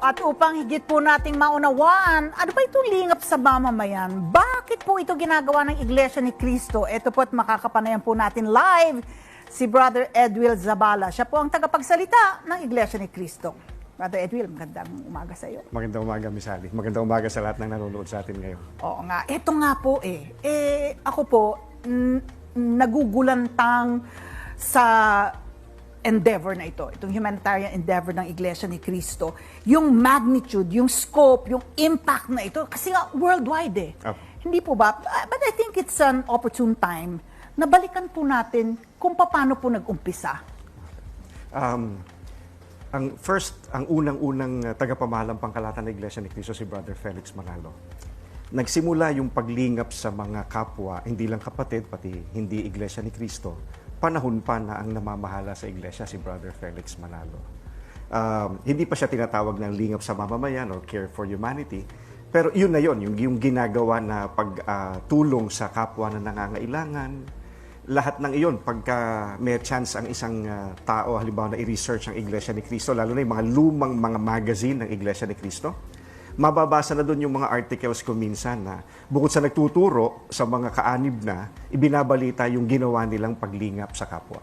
At upang higit po nating maunawaan, ano ba itong lingap sa mamamayan? Bakit po ito ginagawa ng Iglesia ni Cristo? Ito po at makakapanayan po natin live si Brother Edwil Zabala. Siya po ang tagapagsalita ng Iglesia ni Cristo. Brother Edwil, magandang umaga sa iyo. Magandang umaga, Miss Ali. Magandang umaga sa lahat ng nanonood sa atin ngayon. Oo nga. Ito nga po eh. Eh, ako po, nagugulantang sa endeavor na ito, itong humanitarian endeavor ng Iglesia ni Cristo, yung magnitude, yung scope, yung impact na ito, kasi nga worldwide eh. Opo. Hindi po ba? But I think it's an opportune time na balikan po natin kung paano po nag-umpisa. Um, ang first, ang unang-unang uh, tagapamahalang pangkalatan ng Iglesia ni Cristo si Brother Felix Manalo. Nagsimula yung paglingap sa mga kapwa, hindi lang kapatid, pati hindi Iglesia ni Cristo. Panahon pa na ang namamahala sa Iglesia si Brother Felix Manalo. Um, hindi pa siya tinatawag ng lingap sa mamamayan or care for humanity. Pero yun na yun, yung, yung ginagawa na pagtulong sa kapwa na nangangailangan, lahat ng iyon, pagka may chance ang isang ah, tao, halimbawa na i-research ang Iglesia ni Cristo, lalo na yung mga lumang mga magazine ng Iglesia ni Cristo, mababasa na doon yung mga articles ko minsan na bukod sa nagtuturo sa mga kaanib na, ibinabalita yung ginawa nilang paglingap sa kapwa.